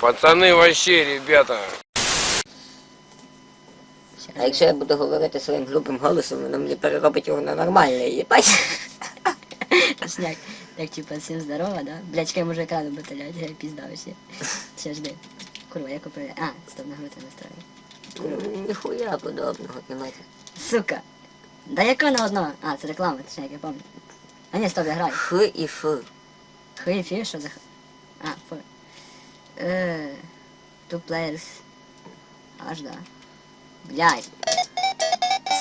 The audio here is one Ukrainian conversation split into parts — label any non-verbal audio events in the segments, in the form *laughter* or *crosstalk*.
Пацаны вообще, ребята. А якщо я буду говорити своїм грубим голосом, воно мені переробить його на нормальне, їбать. Точняк. Так, типа, всім здорово, да? Блядь, чекай, може екрану баталять, я пізда вообще. Ще жди. Курва, як управляю? А, стоп, на груди настрою. М, Ніхуя подобного, немає. Сука. Да яка на одного? А, це реклама, точняк, я пам'ятаю. А ні, стоп, я граю. Х і Ф. Хи, фі, що за х... А, фу. Е, two players. Аж да. Блядь.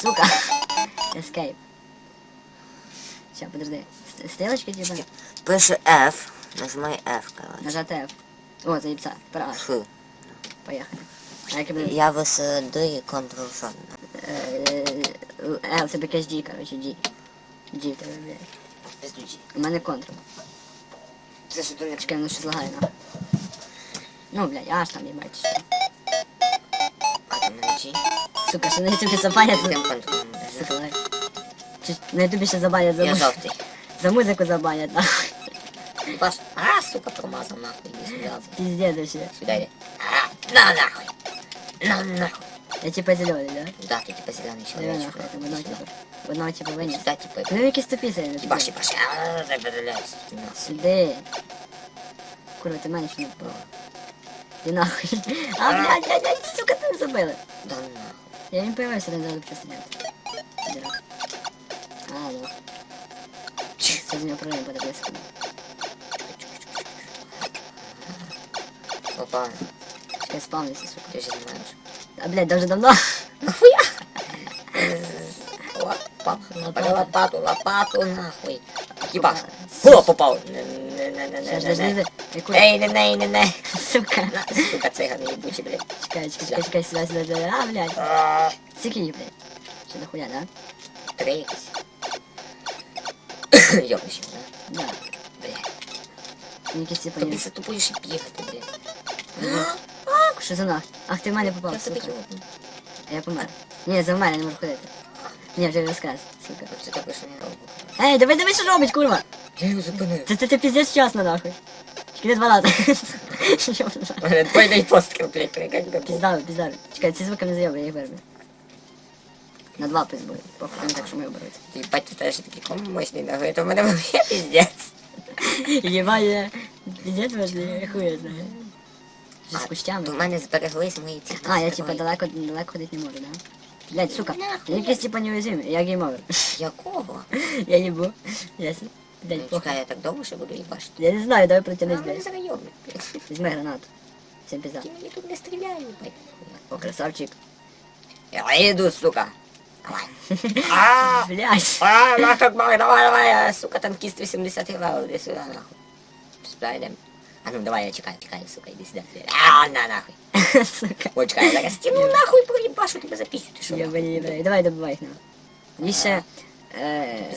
Сука. Escape. Ща, подожди. С- Стрілочки типа? Пише F, нажимай F, коротше. Нажати F. О, заїбца. Тепер Аж. Х. Поїхали. А як я буду... Я ВСД і Ctrl J. Е, L, це якесь G, короче, G. G, тебе, блядь. У мене контрол. Це що ти не Чекай, воно щось лагає, нахуй. Ну, блядь, аж там, що. А там не Сука, що на ютубі забанять за... Сука, лайк. На ютубі ще забанять за Я музику. жовтий. За музику забанять, нахуй. Баш. А, сука, промазав нахуй. Іди сюди. Пиздец вообще. Сюди йди. А, на нахуй. На нахуй. Я типа зеленый, да? Да, ти типа зелений Диви чоловічок. нахуй, там одно типа. Одного типа виніс. Сюди, типа. Ну якісь тупі сильно. Баш, баш. А. Сюди. Курва, ти мене не впав. Ти нахуй. А, блядь, блядь, блядь, сука, ти не забили. Да нахуй. Я не появився, зразу постріляти. Дурак. А, ну. Це з нього проблема буде близько. Опа. Чекай, спавнися, сука. Ти ж знаєш. А, блядь, даже давно. Нахуя? Лопату, лопату, лопату, нахуй. Хіба? О, попав. Не, не, не, не, не, не. яку... Ей, не, не, не, не. Сука. На, Сука, цигани ебучі, блядь. Чекай, чекай, чекай, чекай, сюда, сюда, сюда. А, блядь. А, Скільки їх, блядь? Що нахуя, да? Три якісь. *coughs* Йобничі, да? Да. Блядь. Мені якісь типа Тобі є. це тупо ще бігати, блядь. Що за нах? Ах, ти в мене попав, Я тебе сука. йобну. А я помер. Ні, за мене не можу ходити. Ні, вже розказ, сука. Це так що не роблю. Ей, давай, давай, що робить, курва? Я його зупинив. Це, це, це піздець вчасно, нахуй. Тільки не 12. Мене двойний постріл, блядь, як був. Піздаві, піздаві. Чекай, ці звуки не зайоби, я їх вирву. На два пусть буде. Похуй, не так, що ми оберуть. Ти бать, ти теж такий кому мощний нахуй, то в мене вообще піздець. Єбає. Піздець важливий, хуй я знаю. Вже з кущами. мене збереглись мої ці. А, я типа далеко, далеко ходити не можу, да? Блять, сука, я якийсь типа неуязвимий, я геймовер. Якого? *laughs* Я їбу. Ясно. Блять, ну, плохо. я так долго еще буду ебашить. Я не знаю, давай протянись, блядь. Заёбник, блядь. Возьми гранату. Всем пизда. Тебе не тут не стреляю, блядь. О, красавчик. Я иду, сука. Давай. *laughs* А, блядь. А, нах, давай, давай, э, сука, танкист 80 левел, иди сюда, нахуй. Сюда. А ну давай, я чекаю, чекаю, сука, иди сюда. А, на, нахуй. *laughs* Сука. Ой, чекай, зараз стену нахуй проебашу, тебя запищу, ты шо? Я не, не, давай добывай их, нахуй. А. Еще... Э,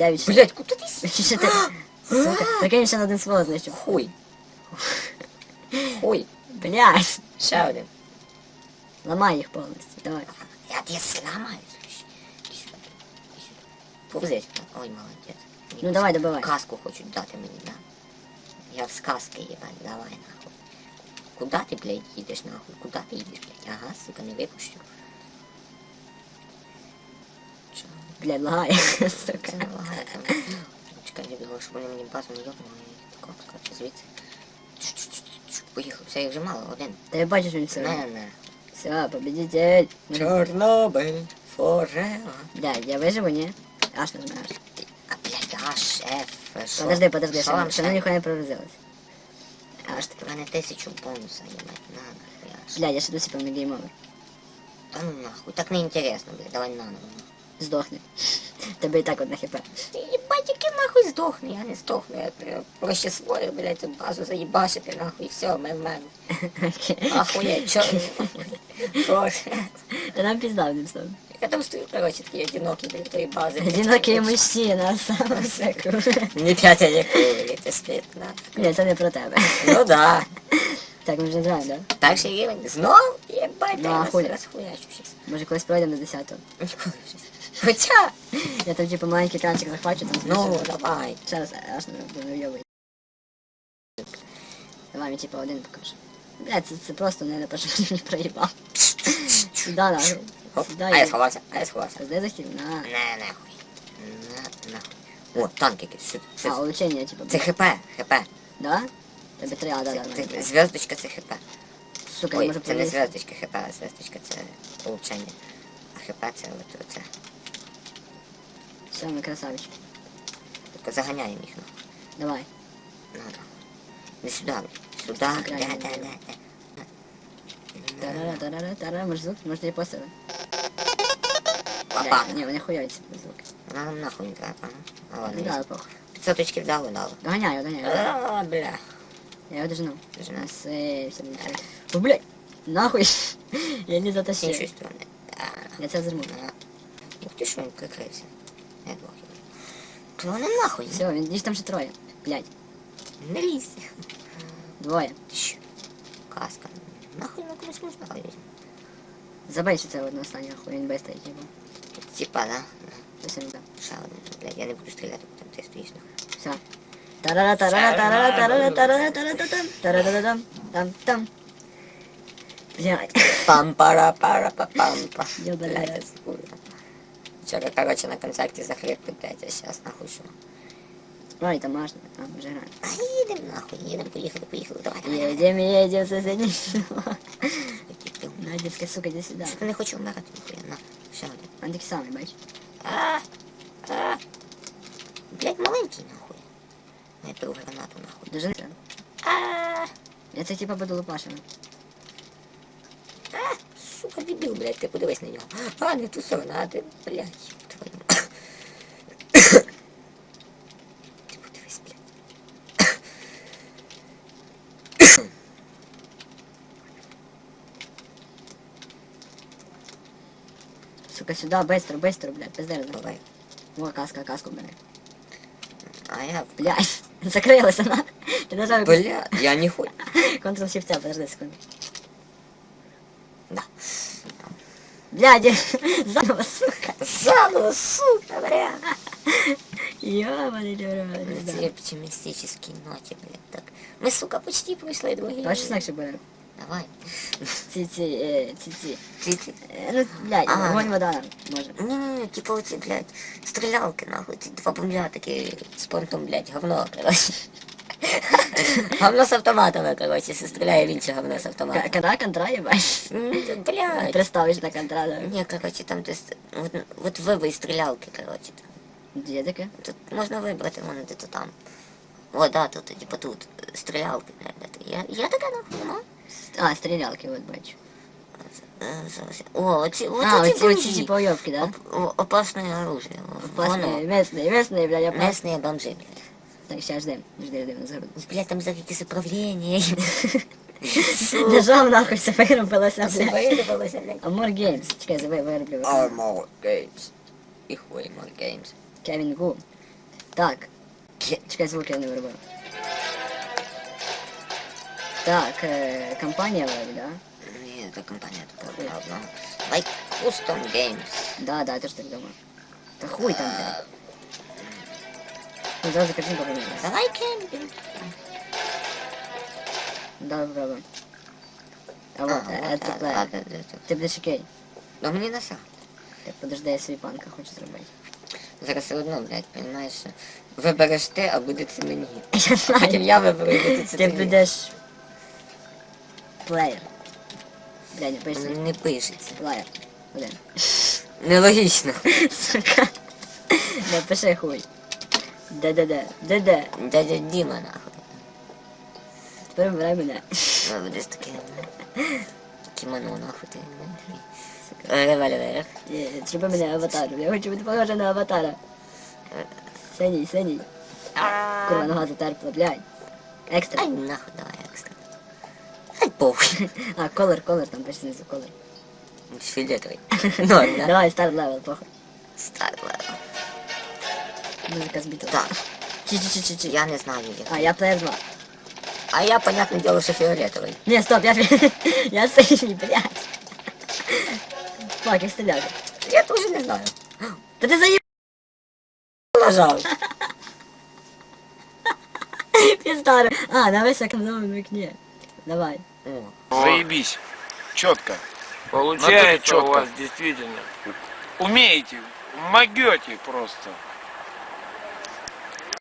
9. Блять, куди ти сі? Ще ти. Сука, прикинь, ще на один свого знищив. Хуй. Хуй. Блять. Ще один. Ламай їх повністю, давай. Я тебе сломаю. Повзись. Ой, молодець. Ну давай, добивай. Каску хочуть дати мені, да. Я в сказки їбать, давай нахуй. Куда ти, блядь, їдеш нахуй? Куда ти їдеш, блядь? Ага, сука, не випущу. Блядь, лагає. *laughs* Сука. лагає. Чекай, я бігав, щоб вони мені базу не йобнули. Тако, скороче, звідси. Поїхав, все, їх вже мало, один. Бачу, що він це. Не, не. Все, победитель. Чорнобиль, forever. Блядь, я виживу, ні? Аж не знаєш. А, блядь, аж F, що? Подожди, подожди, Що ще вам ще ніхуя не пророзилось. Аж таки, в мене тисячу бонуса, єбать, на нахуй аж. Блядь, я ще досі повний геймовер. Та ну нахуй, так не інтересно, блядь, давай наново. Здохни. Тебе і так одна хп. Єбать, який нахуй здохне, я не здохну, я, проще свою, блядь, цю базу заїбашити, нахуй, і все, ми в мене. Ахуєть, чорний, Боже. Та нам пізда одним словом. Я там стою, короче, такий одинокий біля тої бази. Одинокий мужчина, сам секу. Не п'ять, а як ти спить, нахуй. Ні, це не про тебе. Ну да. Так, ми вже знаємо, да? Перший рівень знов, єбать, Ну, я хули? розхуячу щас. Може колись пройдемо до 10-го. Ніколи вже. Хоча, Я там типу маленький екранчик захвачу, там ну, давай. Ще раз, аж не буду. Давай, мені типа один покажи. Блядь, це, це просто не те, що *laughs* мені проїбав. Сюда нахуй. Оп, Сюда а я сховався, а я сховався. Создай захід, на. Не, нахуй. На, нахуй. О, танк якийсь. Що, А, що? улучшення, типа. Це ХП, ХП. Да? Тебе три, а, да, да, Це, да. це зв'язочка це ХП. Сука, я Ой, можу це не зв'язочка ХП, а зв'язочка це улучшення. А ХП це от оце. Все, ми красавчики. Тільки заганяємо їх, ну. Давай. Надо. Не де, крайне де, де, було. де. Тарара, тарара, тарара, може звук, може тобі посили. Папа. Ні, вони хуйові ці звуки. Вона нам нахуй не треба, ну. Ладно, дали похуй. 500 очків дали, дали. Доганяю, доганяю. А, бля. Я його дожену. Дожени. Все, все. О, блядь, нахуй. *laughs* Я не З затащив. іншої сторони. Я це зерму. на. Ух ти що він прикрився. Я двох. Вони нахуй. Все, він їх там ще троє. Блядь, Не лізь. двоє. Каска. Нахуй на комусь можна ходити. Забей ще це одне останнє, хуй він без типу. Типа, да? Не так. Ще один. Блядь, я не буду стріляти, бо там ти стоїш. нахуй. Все. Тарара, тарара, тарара, тарара, тарара, тарара, там, тарара, там, там, там. Блядь. пам пара пара па пам па Ёбаный Блядь, рот. это скучно. Вчера, короче, на концерте захрипли, блядь, а сейчас нахуй що? Ой, там можна, там вже граємо. А їдем нахуй, їдем, поїхали, поїхали, давай, давай, давай. Едем, едем, соседнее село. Який ти умний. На, детская сука, иди сюда. Що ти не хочу вмирати, ніхуя, на, ще один. Он такий самий, бач. А, а. Блядь, маленький, нахуй. Дай другу гранату, нахуй. Дуже не А, Я це типа буду лупашем. А, сука, дебіл, блядь, ти подивись на нього. А, не ту сторону, а ти, блядь, твою. Ти подивись, блядь. Сука, сюда, быстро, быстро, блядь, пиздец. Давай. О, каска, каску бери. А я, Блядь, закрилась она. Нажав якусь- бля, я не хочу. Ctrl-Shift, подожди секунду. Да. Блядь, *laughs* заново, сука. Заново, сука, бля. Ёбаный ты, блядь. Эти оптимистические ноти, блядь, так. Мы, сука, почти пройшли другие. Давай щось інакше буде. Давай. Ці, ці, е, ці, ці. Ти, ти. Е, Ну, блядь, А. вогонь вода нам, може. Не-не-не, типа оці, блядь, стрілялки, нахуй, ці два бомбля такі з понтом, блядь, говно, короче. *laughs* Говно з автоматами, короче, се стріляє в інше говно з Ка- автоматами. Контра, контра, єбать. М, Блядь. *laughs* Приставиш на контра, да. Не, короче, там ти, с- от, от вибий стрілялки, короче. там. Є таке? Тут можна вибрати, воно де-то там. О, да, тут, типа тут, е, стрілялки, блядь, де-то. Я, я така, нахуй, нема? А, стрілялки, от бачу. Е, зараз я- О, оці, оці, А, ці оці, оці бомжі. типа уйобки, да? Оп- о- Опасне оружие. Опасний, местний, местний, блядь, опасний. Местные бомжи, блядь. Так, сейчас ждем, жди, жди, нас Блядь, там за якісь управління. Нажав нахуй, все виробилося, блядь. Виявилося, блядь. Amor Games. Чекай, забив, вироблю. Armor Games. Їх Armor Games. Кевін Гу. Так. Чекай, звук я не виробив. Так, е, компанія вроде, да? Ні, це компанія така була одна. Like Custom Games. Да, да, я теж так думаю. Та хуй там, блядь. Ну, зразу картинку помінялась. Давай кемпінг. Да, попробуем. А вот, А, это плеер. да, да, да. Ти будеш окей. Ну мені насах. Так, подожди, я свій панка хочу зробити. Зараз все одно, блядь, що вибереш ти, а буде це мені. Я Потім знаю. я виберу, і буде це Ти тобі. будеш... Плеєр. Бля, не пишеться. Не пишеться. Плеєр. Один. Нелогічно. *laughs* Сука. Не пиши хуй. Де-де-де. Де-де. Дядя Діма, нахуй. Тепер вибирай мене. Ну, Будеш таке, кімоно, нахуй ти. Е, Револьвер. Е, Зроби мене аватаром. Я хочу бути похожа на аватара. Синій, синій. Курва, нога затерпла, блядь. Екстра. Ай, нахуй, давай, екстра. Ай, похуй. *laughs* А, колор, колор, там пише знизу колор. Фіолетовий. Ноль, да? Давай, старт левел, похуй. Стар левел. Музика збита. Так, Чи-чи-чи-чи-чи. я не знаю, як. А, я плеер 2. А я, понятне діло, що фіолетовий. Не, стоп, я, *laughs* я синій, блядь. Фак, як стріляти. Я теж не знаю. Та ти заїб... Нажав. І старий. А, на високому вікні. Давай. Заебись. Четко. Получается Натуре у вас чётко. действительно. Умеете. Могете просто.